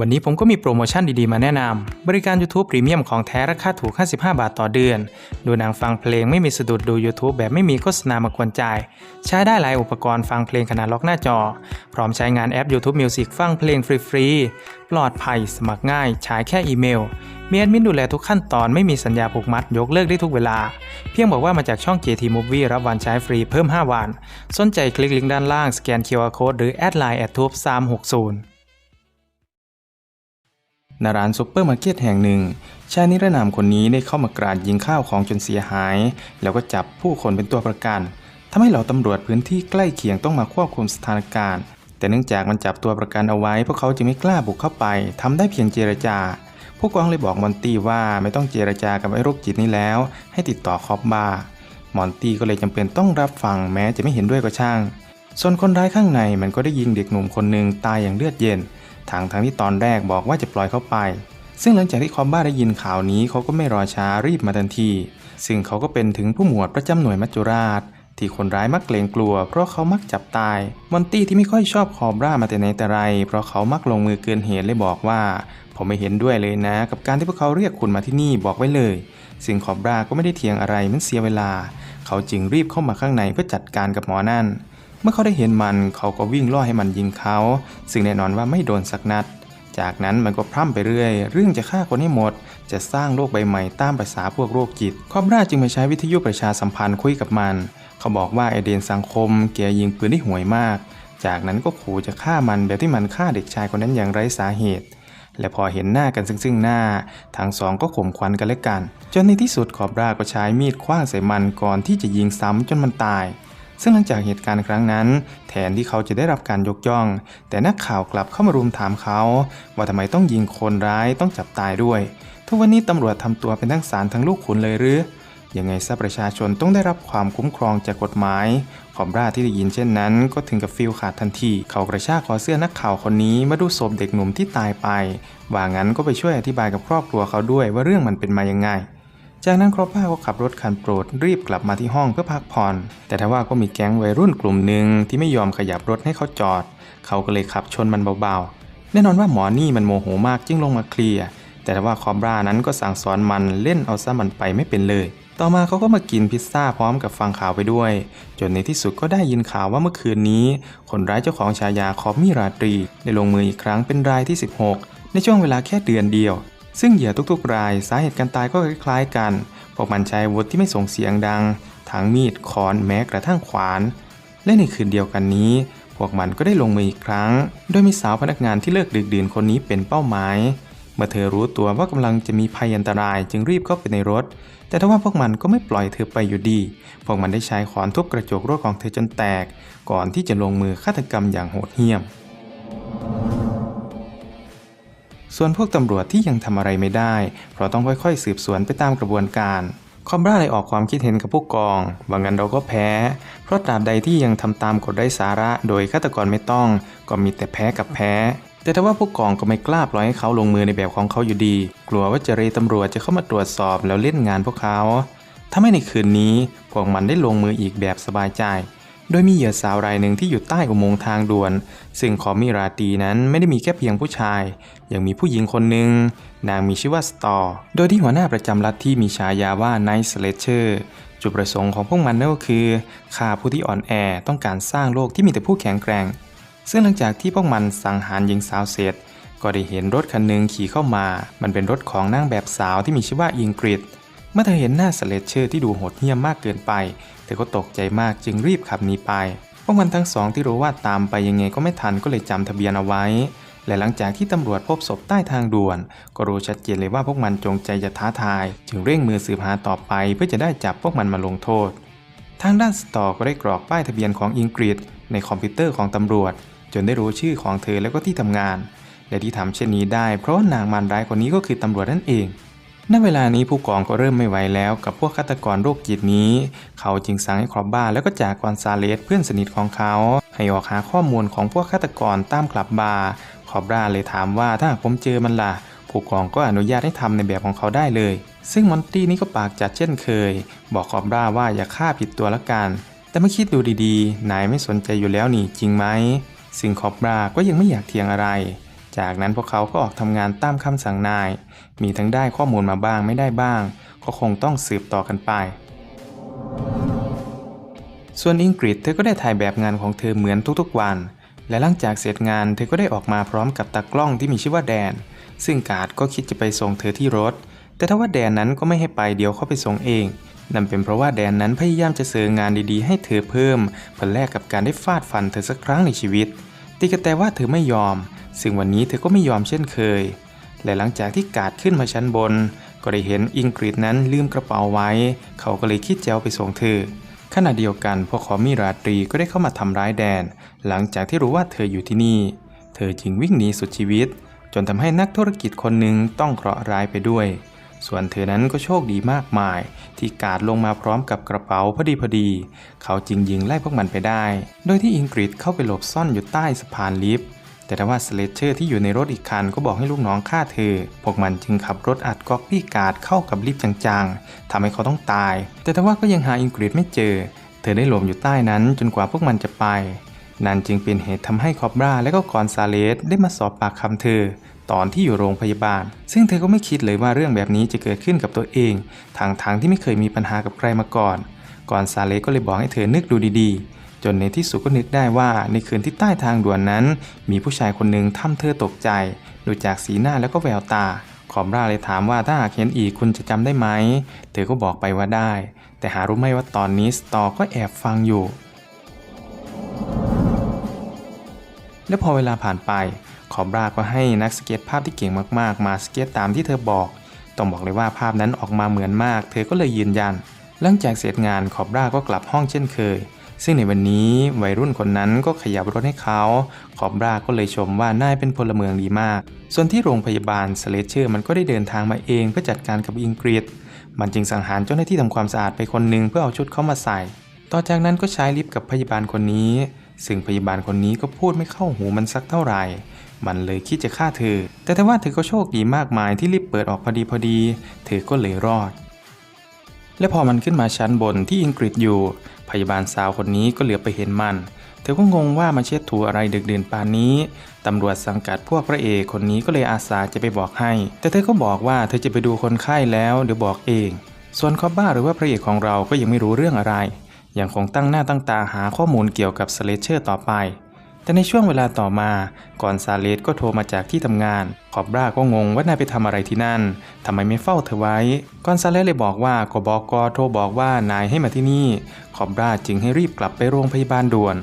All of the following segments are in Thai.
วันนี้ผมก็มีโปรโมชั่นดีๆ มาแนะนำ บริการ YouTube พรีเมียมของแท้ราคาถูก 55 บาทต่อเดือน ดูหนังฟังเพลงไม่มีสะดุดดู YouTube แบบไม่มีโฆษณามากวนใจ ใช้ได้หลายอุปกรณ์ฟังเพลงขนาดล็อกหน้าจอ พร้อมใช้งานแอป YouTube Music ฟังเพลงฟรีๆ ปลอดภัย สมัครง่าย ใช้แค่อีเมล มีแอดมินดูแลทุกขั้นตอนไม่มีสัญญาผูกมัด ยกเลิกได้ทุกเวลา เพียงบอกว่ามาจากช่อง JT Movie รับวันใช้ฟรีเพิ่ม 5 วัน สนใจคลิกลิงก์ด้านล่างสแกน QR Code หรือแอดไลน์แอดทูบ360 ณร้านซุปเปอร์มาร์เก็ตแห่งหนึ่ง ชายนิรนามคนนี้ได้เข้ามากราดยิงข้าวของจนเสียหาย แล้วก็จับผู้คนเป็นตัวประกันทำให้เหล่าตำรวจพื้นที่ใกล้เคียงต้องมาควบคุมสถานการณ์ แต่เนื่องจากมันจับตัวประกันเอาไว้ พวกเขาจึงไม่กล้าบุกเข้าไปทำได้เพียงเจรจา ผู้กองเลยบอกมอนตี้ว่าไม่ต้องเจรจากับไอ้โรคจิตนี้แล้ว ให้ติดต่อคอบบาร์มอนตี้ก็เลยจำเป็นต้องรับฟังแม้จะไม่เห็นด้วยก็ช่าง ส่วนคนร้ายข้างในมันก็ได้ยิงเด็กหนุ่มคนหนึ่งตายอย่างเลือดเย็น ทางทั้งที่ตอนแรกบอกว่าจะปล่อยเขาไป ซึ่งหลังจากที่คอมบ้าได้ยินข่าวนี้เขาก็ไม่รอช้ารีบมาทันที ซึ่งเขาก็เป็นถึงผู้หมวดประจำหน่วยมัจจุราช ที่คนร้ายมักเกรงกลัว เพราะเขามักจับตายมอนตี้ที่ไม่ค่อยชอบคอบรามาแต่ไหนแต่ไร เพราะเขามักลงมือเกินเหตุเลยบอกว่า ผมไม่เห็นด้วยเลยนะ กับการที่พวกเขาเรียกคุณมาที่นี่บอกไว้เลย ซึ่งคอบราก็ไม่ได้เถียงอะไรมันเสียเวลา เขาจึงรีบเข้ามาข้างในเพื่อจัดการกับหมอนั่น เมื่อเขาได้เห็นมันเขาก็วิ่งล่อให้มันยิงเขา ซึ่งแน่นอนว่าไม่โดนสักนัด จากนั้นมันก็พร่ำไปเรื่อย เรื่องจะฆ่าคนให้หมด จะสร้างโลกใบใหม่ตามภาษาพวกโรคจิต คอมราจึงมาใช้วิทยุประชาสัมพันธ์คุยกับมัน เขาบอกว่าไอเดนสังคมแกยิงปืนได้ห่วยมาก จากนั้นก็ขู่จะฆ่ามันแบบที่มันฆ่าเด็กชายคนนั้นอย่างไร้สาเหตุและพอเห็นหน้ากันซึ่งซึ่งหน้า ทั้งสองก็ข่มขวัญกันและกัน จนในที่สุดคอบราก็ใช้มีดคว้างใส่มันก่อนที่จะยิงซ้ำจนมันตาย ซึ่งหลังจากเหตุการณ์ครั้งนั้น แทนที่เขาจะได้รับการยกย่อง แต่นักข่าวกลับเข้ามารุมถามเขา ว่าทำไมต้องยิงคนร้ายต้องจับตายด้วย ทุกวันนี้ตำรวจทำตัวเป็นทั้งสารทั้งลูกขุนเลยหรือยังไงซะประชาชนต้องได้รับความคุ้มครองจากกฎหมายขอมราที่ได้ยินเช่นนั้น ก็ถึงกับฟิลขาดทันที เขากระชากคอเสื้อนักข่าวคนนี้มาดูศพเด็กหนุ่มที่ตายไปว่างั้นก็ไปช่วยอธิบายกับครอบครัวเขาด้วยว่าเรื่องมันเป็นมายังไง จากนั้นครอบครัวก็ขับรถคันโปรดรีบกลับมาที่ห้องเพื่อพักผ่อน แต่ทว่าก็มีแก๊งวัยรุ่นกลุ่มหนึ่งที่ไม่ยอมขยับรถให้เขาจอด เขาก็เลยขับชนมันเบาๆ แน่นอนว่าหมอนี่มันโมโหมากจึงลงมาเคลียร์ แต่ทว่าคอบรานั้นก็สั่งสอนมันเล่นเอาซะมันไปไม่เป็นเลย ต่อมาเขาก็มากินพิซซ่าพร้อมกับฟังข่าวไปด้วย จนในที่สุดก็ได้ยินข่าวว่าเมื่อคืนนี้ คนร้ายเจ้าของฉายาคอบมิราตรี ได้ลงมืออีกครั้งเป็นรายที่ 16 ในช่วงเวลาแค่เดือนเดียว ซึ่งเหยื่อทุกๆ รายสาเหตุการตายก็คล้ายๆกัน พวกมันใช้อาวุธที่ไม่ส่งเสียงดังทั้งมีดค้อนแม้กระทั่งขวาน และในคืนเดียวกันนี้ พวกมันก็ได้ลงมืออีกครั้ง โดยมีสาวพนักงานที่เลิกดึกดื่นคนนี้เป็นเป้าหมาย เมื่อเธอรู้ตัวว่ากำลังจะมีภัยอันตรายจึงรีบเข้าไปในรถ แต่ทว่าพวกมันก็ไม่ปล่อยเธอไปอยู่ดี พวกมันได้ใช้ขอนทุบกระจกรถของเธอจนแตก ก่อนที่จะลงมือฆาตกรรมอย่างโหดเหี้ยม ส่วนพวกตำรวจที่ยังทำอะไรไม่ได้ เพราะต้องค่อยๆ สืบสวนไปตามกระบวนการคอมบราเลยออกความคิดเห็นกับผู้กองว่างั้นเราก็แพ้ เพราะตราบใดที่ยังทำตามกฎไร้สาระโดยฆาตกรไม่ต้อง ก็มีแต่แพ้กับแพ้ แต่ถ้าว่าผู้กองก็ไม่กล้าปล่อยให้เขาลงมือในแบบของเขาอยู่ดี กลัวว่าเจรตำรวจจะเข้ามาตรวจสอบแล้วเล่นงานพวกเขาทำให้ในคืนนี้พวกมันได้ลงมืออีกแบบสบายใจ โดยมีเหยื่อสาวรายหนึ่งที่อยู่ใต้อุโมงค์ทางด่วน ซึ่งคอมิราตีนั้นไม่ได้มีแค่เพียงผู้ชาย ยังมีผู้หญิงคนหนึ่ง นางมีชื่อว่าสตอร์โดยที่หัวหน้าประจำลัฐทธิมีฉายาว่าไนท์สเลเชอร์จุดประสงค์ของพวกมันนั่นก็คือฆ่าผู้ที่อ่อนแอต้องการสร้างโลกที่มีแต่ผู้แข็งแกร่ง ซึ่งหลังจากที่พวกมันสังหารหญิงสาวเสร็จ ก็ได้เห็นรถคันหนึ่งขี่เข้ามา มันเป็นรถของนางแบบสาวที่มีชื่อว่าอิงกริด มื่อเธอเห็นหน้าสเลเชอร์ที่ดูโหดเหี้ยมมากเกินไป เธอก็ตกใจมากจึงรีบขับหนีไป พวกมันทั้งสองที่รู้ว่าตามไปยังไงก็ไม่ทันก็เลยจำทะเบียนเอาไว้ และหลังจากที่ตำรวจพบศพใต้ทางด่วน ก็รู้ชัดเจนเลยว่าพวกมันจงใจจะท้าทาย จึงเร่งมือสืบหาต่อไป เพื่อจะได้จับพวกมันมาลงโทษ ทางด้านสตอก็ได้กรอกป้ายทะเบียนของอิงกริดในคอมพิวเตอร์ของตำรวจ จนได้รู้ชื่อของเธอแล้วก็ที่ทำงาน และที่ทำเช่นนี้ได้ เพราะนางมารร้ายคนนี้ก็คือตำรวจนั่นเอง ณเวลานี้ผู้กองก็เริ่มไม่ไหวแล้วกับพวกฆาตกรโรคจิตนี้ เขาจึงสั่งให้ครอบบ้าแล้วก็จากกอนซาเลสเพื่อนสนิทของเขา ให้ออกหาข้อมูลของพวกฆาตกรตามคลับบาร์ครอบบ้าเลยถามว่าถ้าผมเจอมันล่ะ ผู้กองก็อนุญาตให้ทำในแบบของเขาได้เลย ซึ่งมอนตี้นี่ก็ปากจัดเช่นเคย บอกครอบบ้าว่าอย่าฆ่าผิดตัวละกัน แต่เมื่อคิดดูดีๆนายไม่สนใจอยู่แล้วนี่จริงไหมซึ่งครอบบ้าก็ยังไม่อยากเถียงอะไร จากนั้นพวกเขาก็ออกทำงานตามคำสั่งนาย มีทั้งได้ข้อมูลมาบ้างไม่ได้บ้าง ก็คงต้องสืบต่อกันไป ส่วนอิงกฤษเธอก็ได้ถ่ายแบบงานของเธอเหมือนทุกๆวัน และหลังจากเสร็จงานเธอก็ได้ออกมาพร้อมกับตากล้องที่มีชื่อว่าแดน ซึ่งกาดก็คิดจะไปส่งเธอที่รถ แต่ถ้าว่าแดนนั้นก็ไม่ให้ไปเดี๋ยวเขาไปส่งเองนั่นเป็นเพราะว่าแดนนั้นพยายามจะเสองานดีๆ ให้เธอเพิ่มเพื่อแลกกับการได้ฟาดฟันเธอสักครั้งในชีวิต ตีกันแต่ว่าเธอไม่ยอม ซึ่งวันนี้เธอก็ไม่ยอมเช่นเคย และหลังจากที่การ์ดขึ้นมาชั้นบน ก็ได้เห็นอิงกฤษนั้นลืมกระเป๋าไว้ เขาก็เลยคิดจะเอาไปส่งเธอ ขณะเดียวกันพวกขอมีราตรีก็ได้เข้ามาทำร้ายแดน หลังจากที่รู้ว่าเธออยู่ที่นี่ เธอจึงวิ่งหนีสุดชีวิต จนทำให้นักธุรกิจคนหนึ่งต้องเคราะห์ร้ายไปด้วย ส่วนเธอนั้นก็โชคดีมากมาย ที่กาดลงมาพร้อมกับกระเป๋าพอดีพอดี เขาจึงยิงไล่พวกมันไปได้ โดยที่อิงกฤษเข้าไปหลบซ่อนอยู่ใต้สะพานลิฟต์แต่ทว่าสเลเชอร์ที่อยู่ในรถอีกคันก็บอกให้ลูกน้องฆ่าเธอ พวกมันจึงขับรถอัดก๊อกปี้การ์ดเข้ากับลิฟต์จังๆทำให้เขาต้องตาย แต่ทว่าก็ยังหาอิงกฤษไม่เจอ เธอได้หลบอยู่ใต้นั้นจนกว่าพวกมันจะไป นั่นจึงเป็นเหตุทำให้คอบราและก็กอนซาเลสได้มาสอบปากคำเธอ ตอนที่อยู่โรงพยาบาล ซึ่งเธอก็ไม่คิดเลยว่าเรื่องแบบนี้จะเกิดขึ้นกับตัวเองทางทางๆที่ไม่เคยมีปัญหากับใครมาก่อน ก่อนซาเลก็เลยบอกให้เธอนึกดูดีๆ จนในที่สุดก็นึกได้ว่าในคืนที่ใต้ทางด่วนนั้น มีผู้ชายคนหนึ่งทำเธอตกใจ ดูจากสีหน้าแล้วก็แววตา คอมราเลยถามว่าถ้าหากเห็นอีกคุณจะจำได้ไหม เธอก็บอกไปว่าได้ แต่หารู้ไหมว่าตอนนี้สตอก็แอบฟังอยู่และพอเวลาผ่านไป คอบราก็ให้นักสเก็ตภาพที่เก่งมากๆ มาสเก็ตตามที่เธอบอก ต้องบอกเลยว่าภาพนั้นออกมาเหมือนมาก เธอก็เลยยืนยัน หลังจากเสร็จงานคอบราก็กลับห้องเช่นเคย ซึ่งในวันนี้วัยรุ่นคนนั้นก็ขยับรถให้เขาคอบราก็เลยชมว่านายเป็นพลเมืองดีมาก ส่วนที่โรงพยาบาลสเลเชอร์มันก็ได้เดินทางมาเองเพื่อจัดการกับอิงกฤษมันจึงสังหารเจ้าหน้าที่ทำความสะอาดไปคนหนึ่งเพื่อเอาชุดเข้ามาใส่ ต่อจากนั้นก็ใช้ลิฟต์กับพยาบาลคนนี้ ซึ่งพยาบาลคนนี้ก็พูดไม่เข้าหูมันสักเท่าไหร่ มันเลยคิดจะฆ่าเธอ แต่ถ้าว่าเธอก็โชคดีมากมายที่ลิฟต์เปิดออกพอดีพอดี เธอก็เลยรอด และพอมันขึ้นมาชั้นบนที่อังกฤษอยู่ พยาบาลสาวคนนี้ก็เหลือไปเห็นมัน เธอก็งงว่ามาเช็ดถูอะไรดึกดื่นปานนี้ ตำรวจสังกัดพวกพระเอกคนนี้ก็เลยอาสาจะไปบอกให้ แต่เธอก็บอกว่าเธอจะไปดูคนไข้แล้วเดี๋ยวบอกเอง ส่วนคอบบ้าหรือว่าพระเอกของเราก็ยังไม่รู้เรื่องอะไรยังคงตั้งหน้าตั้งตาหาข้อมูลเกี่ยวกับสเลเชอร์ต่อไป แต่ในช่วงเวลาต่อมา ก่อนซาเลสก็โทรมาจากที่ทำงาน ขอบราก็งงว่านายไปทำอะไรที่นั่นทำไมไม่เฝ้าเธอไว้ ก่อนซาเลสเลยบอกว่าก็บอกกโทรบอกว่านายให้มาที่นี่ ขอบราจึงให้รีบกลับไปโรงพยาบาลด่วน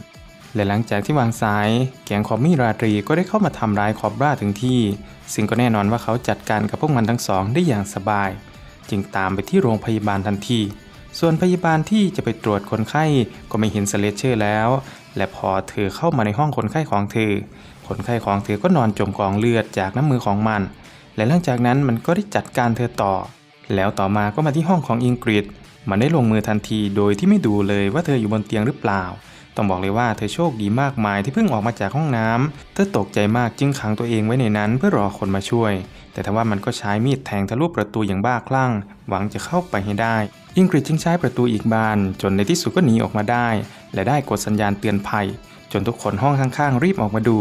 และหลังจากที่วางสาย แก๊งคอมมี่ราตรีก็ได้เข้ามาทำร้ายคอบราถึงที่ ซึ่งก็แน่นอนว่าเขาจัดการกับพวกมันทั้งสองได้อย่างสบาย จึงตามไปที่โรงพยาบาลทันทีส่วนพยาบาลที่จะไปตรวจคนไข้ก็ไม่เห็นสเลเชอร์แล้ว และพอเธอเข้ามาในห้องคนไข้ของเธอ คนไข้ของเธอก็นอนจมกองเลือดจากน้ำมือของมัน และหลังจากนั้นมันก็ได้จัดการเธอต่อ แล้วต่อมาก็มาที่ห้องของอิงกฤษมันได้ลงมือทันทีโดยที่ไม่ดูเลยว่าเธออยู่บนเตียงหรือเปล่า ต้องบอกเลยว่าเธอโชคดีมากมายที่เพิ่งออกมาจากห้องน้ำเธอตกใจมากจึงขังตัวเองไว้ในนั้นเพื่อรอคนมาช่วย แต่ทว่ามันก็ใช้มีดแทงทะลุประตูอย่างบ้าคลั่ง หวังจะเข้าไปให้ได้อิงกฤษจึงใช้ประตูอีกบาน จนในที่สุดก็หนีออกมาได้ และได้กดสัญญาณเตือนภัย จนทุกคนห้องข้างๆ รีบออกมาดู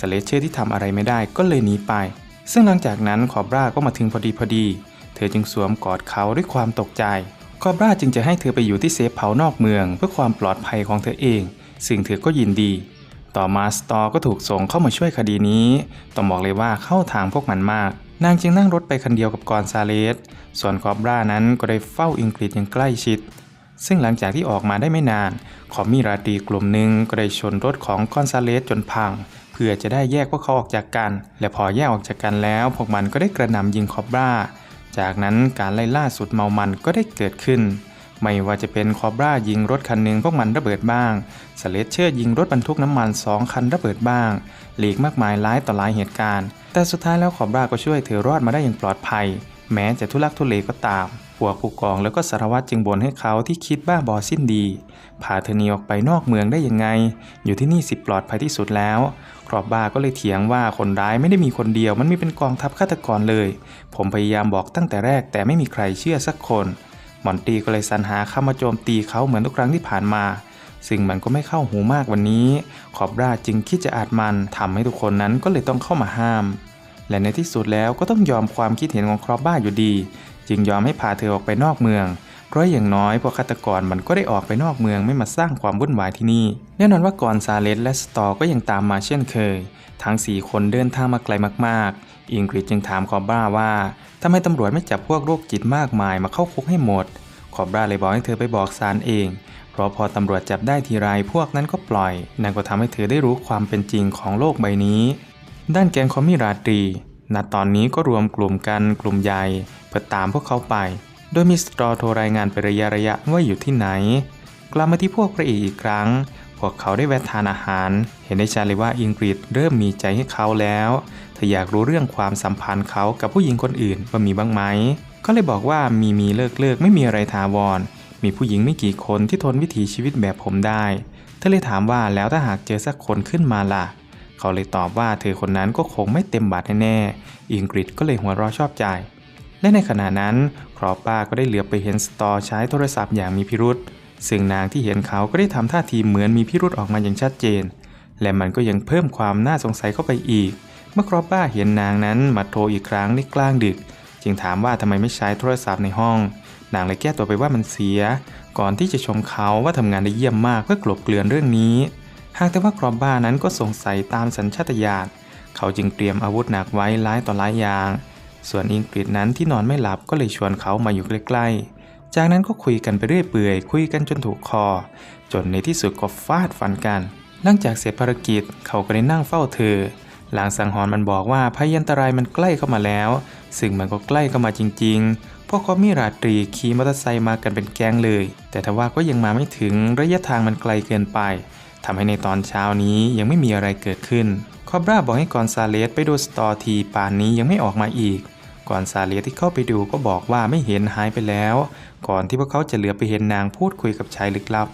สเลเชอร์ที่ทำอะไรไม่ได้ก็เลยหนีไป ซึ่งหลังจากนั้นคอบราก็มาถึงพอดีพอดี เธอจึงสวมกอดเขาด้วยความตกใจ คอบราจึงจะให้เธอไปอยู่ที่เซฟเผานอกเมือง เพื่อความปลอดภัยของเธอเอง ซึ่งเธอก็ยินดี ต่อมาสตอก็ถูกส่งเข้ามาช่วยคดีนี้ ต้องบอกเลยว่าเข้าทางพวกมันมาก นางจึงนั่งรถไปคันเดียวกับกอนซาเลส ส่วนคอบรานั้นก็ได้เฝ้าอิงกฤษอย่างใกล้ชิด ซึ่งหลังจากที่ออกมาได้ไม่นานคอมมีราตรีกลุ่มหนึ่งก็ได้ชนรถของกอนซาเลสจนพัง เพื่อจะได้แยกพวกเขาออกจากกัน และพอแยกออกจากกันแล้ว พวกมันก็ได้กระหน่ำยิงคอบรา จากนั้นการไล่ล่าสุดเมามันก็ได้เกิดขึ้น ไม่ว่าจะเป็นคอบรายิงรถคันหนึ่งพวกมันระเบิดบ้างสเลเชอร์ยิงรถบรรทุกน้ำมันสองคันระเบิดบ้าง หลีกมากมายหลายต่อหลายเหตุการณ์ แต่สุดท้ายแล้วคอบราก็ช่วยเธอรอดมาได้อย่างปลอดภัย แม้จะทุลักทุเลก็ตามพวกผู้กองแล้วก็สารวัตรจึงบ่นให้เขาที่คิดบ้าบอสิ้นดีพาเธอหนีออกไปนอกเมืองได้ยังไง อยู่ที่นี่สิปลอดภัยที่สุดแล้ว ครอบบ้าก็เลยเถียงว่าคนร้ายไม่ได้มีคนเดียว มันมีเป็นกองทัพฆาตกรเลย ผมพยายามบอกตั้งแต่แรกแต่ไม่มีใครเชื่อสักคน มอนตี้ก็เลยสรรหาเข้ามาโจมตีเขาเหมือนทุกครั้งที่ผ่านมา ซึ่งมันก็ไม่เข้าหูมากวันนี้ คอบราจึงคิดจะอาดมันทำให้ทุกคนนั้นก็เลยต้องเข้ามาห้าม และในที่สุดแล้วก็ต้องยอมความคิดเห็นของครอบบ้าอยู่ดี จึงยอมให้พาเธอออกไปนอกเมือง เพราะอย่างน้อยพวกฆาตกรมันก็ได้ออกไปนอกเมืองไม่มาสร้างความวุ่นวายที่นี่ แน่นอนว่าก่อนซาเลสและสตอก็ยังตามมาเช่นเคย ทั้ง 4 คนเดินทางมาไกลมากๆ อิงกฤษจึงถามคอบราว่าทำไมตำรวจไม่จับพวกโรคจิตมากมายมาเข้าคุกให้หมด คอบราเลยบอกให้เธอไปบอกศาลเอง เพราะพอตำรวจจับได้ทีไรพวกนั้นก็ปล่อย นั่นก็ทำให้เธอได้รู้ความเป็นจริงของโลกใบนี้ ด้านแกงคอมมิราตรีณตอนนี้ก็รวมกลุ่มกันกลุ่มใหญ่เพื่อตามพวกเขาไป โดยมีสตรอโทรรายงานไประยะระยะว่าอยู่ที่ไหน กลับมาที่พวกพระเอกอีกครั้ง พวกเขาได้แวะทานอาหาร เห็นได้ชัดเลยว่าอิงกฤษเริ่มมีใจให้เขาแล้วเธออยากรู้เรื่องความสัมพันธ์เขากับผู้หญิงคนอื่นว่ามีบ้างไหมก็เลยบอกว่ามีมีเลิกเลิกไม่มีอะไรถาวร มีผู้หญิงไม่กี่คนที่ทนวิถีชีวิตแบบผมได้ เธอเลยถามว่าแล้วถ้าหากเจอสักคนขึ้นมาล่ะ เขาเลยตอบว่าเธอคนนั้นก็คงไม่เต็มบาทแน่ๆอิงกฤษก็เลยหัวเราะชอบใจ และในขณะนั้นครอป้าก็ได้เหลือบไปเห็นสตอใช้โทรศัพท์อย่างมีพิรุษซึ่งนางที่เห็นเขาก็ได้ทำท่าทีเหมือนมีพิรุษออกมาอย่างชัดเจน และมันก็ยังเพิ่มความน่าสงสัยเข้าไปอีก เมื่อครอป้าเห็นนางนั้นมาโทรอีกครั้งในกลางดึก จึงถามว่าทำไมไม่ใช้โทรศัพท์ในห้อง นางเลยแก้ตัวไปว่ามันเสีย ก่อนที่จะชมเขาว่าทำงานได้เยี่ยมมากเพื่อกลบเกลื่อนเรื่องนี้ หากแต่ว่าครอบบ้านั้นก็สงสัยตามสัญชาตญาณเขาจึงเตรียมอาวุธหนักไว้หลายต่อหลายอย่าง ส่วนอิงกฤษนั้นที่นอนไม่หลับก็เลยชวนเขามาอยู่ใกล้ๆ จากนั้นก็คุยกันไปเรื่อยเปื่อย คุยกันจนถูกคอ จนในที่สุดก็ฟาดฟันกัน หลังจากเสร็จภารกิจเขาก็ได้นั่งเฝ้าเธอ หลังสังหรณ์มันบอกว่าพยันตรายมันใกล้เข้ามาแล้ว ซึ่งมันก็ใกล้เข้ามาจริงๆ พวกเขามีราตรีขี่มอเตอร์ไซค์มากันเป็นแก๊งเลย แต่ทว่าก็ยังมาไม่ถึงระยะทางมันไกลเกินไปทำให้ในตอนเช้านี้ยังไม่มีอะไรเกิดขึ้นคอบราบอกให้กอนซาเลสไปดูสตอทีป่านนี้ยังไม่ออกมาอีก ก่อนซาเลสที่เข้าไปดูก็บอกว่าไม่เห็นหายไปแล้ว ก่อนที่พวกเขาจะเหลือไปเห็นนางพูดคุยกับชายลึกลับ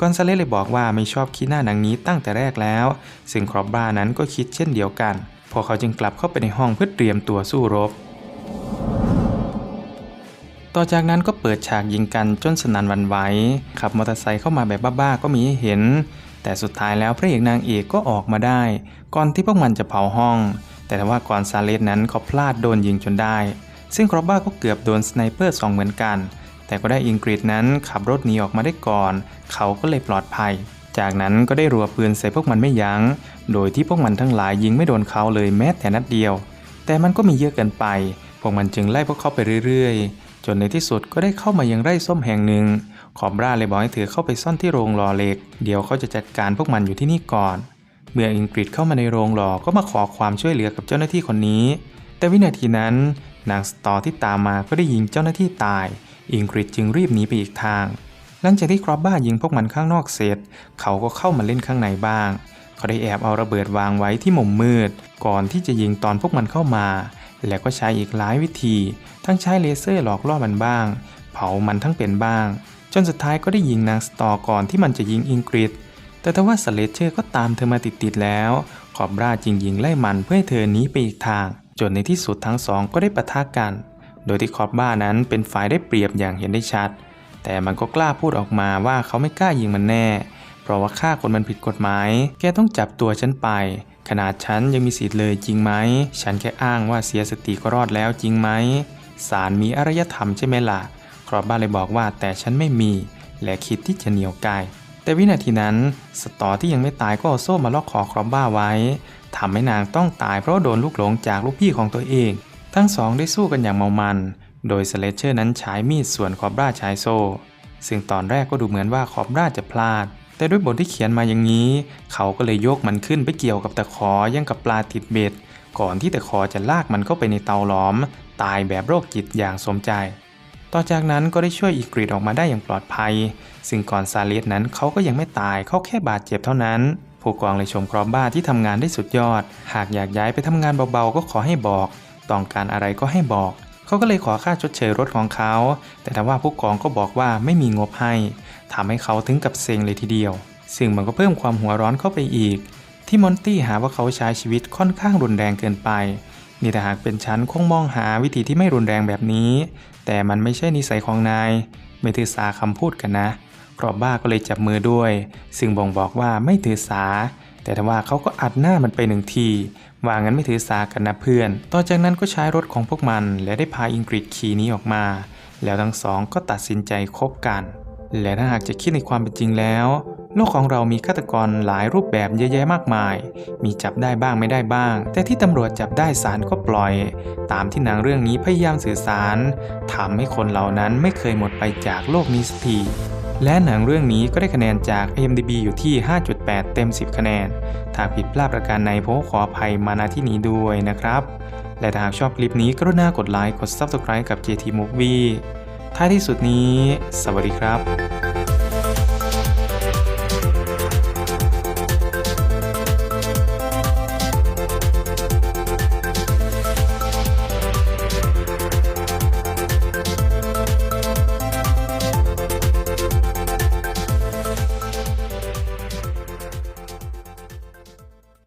กอนซาเลสเลยบอกว่าไม่ชอบขี้หน้านางนี้ตั้งแต่แรกแล้ว ซึ่งครอบบ้านั้นก็คิดเช่นเดียวกันพอเขาจึงกลับเข้าไปในห้องเพื่อเตรียมตัวสู้รบ ต่อจากนั้นก็เปิดฉากยิงกันจนสนันวันไหว ขับมอเตอร์ไซค์เข้ามาแบบบ้าๆก็มีให้เห็น แต่สุดท้ายแล้วพระเอกนางเอกก็ออกมาได้ ก่อนที่พวกมันจะเผาห้อง แต่ว่าก่อนซาเลสนั้นเขาพลาดโดนยิงจนได้ ซึ่งครอบบ้าก็เกือบโดนสไนเปอร์สองเหมือนกัน แต่ก็ได้อิงกฤษนั้นขับรถหนีออกมาได้ก่อน เขาก็เลยปลอดภัย จากนั้นก็ได้รัวปืนใส่พวกมันไม่ยัง้ง โดยที่พวกมันทั้งหลายยิงไม่โดนเขาเลยแม้แต่นัดเดียว แต่มันก็มีเยอะเกินไป พวกมันจึงไล่พวกเขาไปเรื่อยๆ จนในที่สุดก็ได้เข้ามายังไร่ส้มแห่งหนึ่ง ขอบราเลยบอกให้เธอเข้าไปซ่อนที่โรงหล่อเหล็ก เดี๋ยวเขาจะจัดการพวกมันอยู่ที่นี่ก่อน เมื่ออิงกฤษเข้ามาในโรงหล่อก็มาขอความช่วยเหลือกับเจ้าหน้าที่คนนี้ แต่วินาทีนั้นนางสตอที่ตามมาก็ได้ยิงเจ้าหน้าที่ตายอิงกฤษจึงรีบหนีไปอีกทาง หลังจากที่ครอบบ้ายิงพวกมันข้างนอกเสร็จ เขาก็เข้ามาเล่นข้างในบ้าง เขาได้แอบเอาระเบิดวางไว้ที่มุมมืด ก่อนที่จะยิงตอนพวกมันเข้ามา แล้วก็ใช้อีกหลายวิธี ทั้งใช้เลเซอร์หลอกล่อมันบ้าง เผามันทั้งเป็นบ้าง จนสุดท้ายก็ได้ยิงนางสตอก่อนที่มันจะยิงอิงกฤษ แต่ทว่าสเลเชอร์ก็ตามเธอมาติดๆแล้ว ขอบราจึงยิงไล่มันเพื่อให้เธอหนีไปอีกทาง จนในที่สุดทั้งสองก็ได้ปะทะกัน โดยที่คอบบ้านั้นเป็นฝ่ายได้เปรียบอย่างเห็นได้ชัด แต่มันก็กล้าพูดออกมาว่าเขาไม่กล้ายิงมันแน่ เพราะว่าฆ่าคนมันผิดกฎหมาย แกต้องจับตัวฉันไป ขนาดฉันยังมีสิทธิ์เลยจริงไหม ฉันแค่อ้างว่าเสียสติก็รอดแล้วจริงไหมศาลมีอารยธรรมใช่ไหมล่ะ ครอบบ้านเลยบอกว่าแต่ฉันไม่มี และคิดที่จะเหนียวไกาย แต่วินาทีนั้นสตอที่ยังไม่ตายก็เอาโซ่มาล็อกคอครอบบ้าไว้ทำให้นางต้องตายเพราะโดนลูกหลงจากลูกพี่ของตัวเอง ทั้งสองได้สู้กันอย่างเมามัน โดยสเลเชอร์นั้นใช้มีดส่วนคอบราใช้โซ่ ซึ่งตอนแรกก็ดูเหมือนว่าคอบราจะพลาด แต่ด้วยบทที่เขียนมาอย่างนี้ เขาก็เลยยกมันขึ้นไปเกี่ยวกับตะขอยังกับปลาติดเบ็ด ก่อนที่ตะขอจะลากมันเข้าไปในเตาหลอม ตายแบบโรคจิตอย่างสมใจ ต่อจากนั้นก็ได้ช่วยอีกรีดออกมาได้อย่างปลอดภัย ซึ่งก่อนซาเลสนั้นเขาก็ยังไม่ตายเขาแค่บาดเจ็บเท่านั้น ผู้กองเลยชมครอบบ้าที่ทำงานได้สุดยอด หากอยากย้ายไปทำงานเบาๆก็ขอให้บอก ต้องการอะไรก็ให้บอก เขาก็เลยขอค่าชดเชยรถของเขา แต่ถ้าว่าผู้กองก็บอกว่าไม่มีงบให้ทำให้เขาถึงกับเซ็งเลยทีเดียว ซึ่งมันก็เพิ่มความหัวร้อนเข้าไปอีก ที่มอนตี้หาว่าเขาใช้ชีวิตค่อนข้างรุนแรงเกินไปนี่แต่หากเป็นฉันคงมองหาวิธีที่ไม่รุนแรงแบบนี้ แต่มันไม่ใช่นิสัยของนาย ไม่ถือสาคำพูดกันนะกรอบบ้าก็เลยจับมือด้วย ซึ่งบ่งบอกว่าไม่ถือสา แต่ทว่าเขาก็อัดหน้ามันไปหนึ่งที ว่างั้นไม่ถือสากันนะเพื่อน ต่อจากนั้นก็ใช้รถของพวกมัน และได้พาอิงกฤษขี่นี้ออกมา แล้วทั้งสองก็ตัดสินใจคบกัน และถ้าหากจะคิดในความเป็นจริงแล้ว โลกของเรามีฆาตกรหลายรูปแบบเยอะแยะมากมาย มีจับได้บ้างไม่ได้บ้าง แต่ที่ตำรวจจับได้ศาลก็ปล่อย ตามที่หนังเรื่องนี้พยายามสื่อสารทำให้คนเหล่านั้นไม่เคยหมดไปจากโลกนี้สักทีและหนังเรื่องนี้ก็ได้คะแนนจาก IMDb อยู่ที่ 5.8 เต็ม 10 คะแนน ถ้าผิดพลาดประการใดผมขออภัยมาณที่นี้ด้วยนะครับ และถ้าหากชอบคลิปนี้กรุณากดไลค์ กด Subscribe กับ JT Movie ท้ายที่สุดนี้ สวัสดีครับ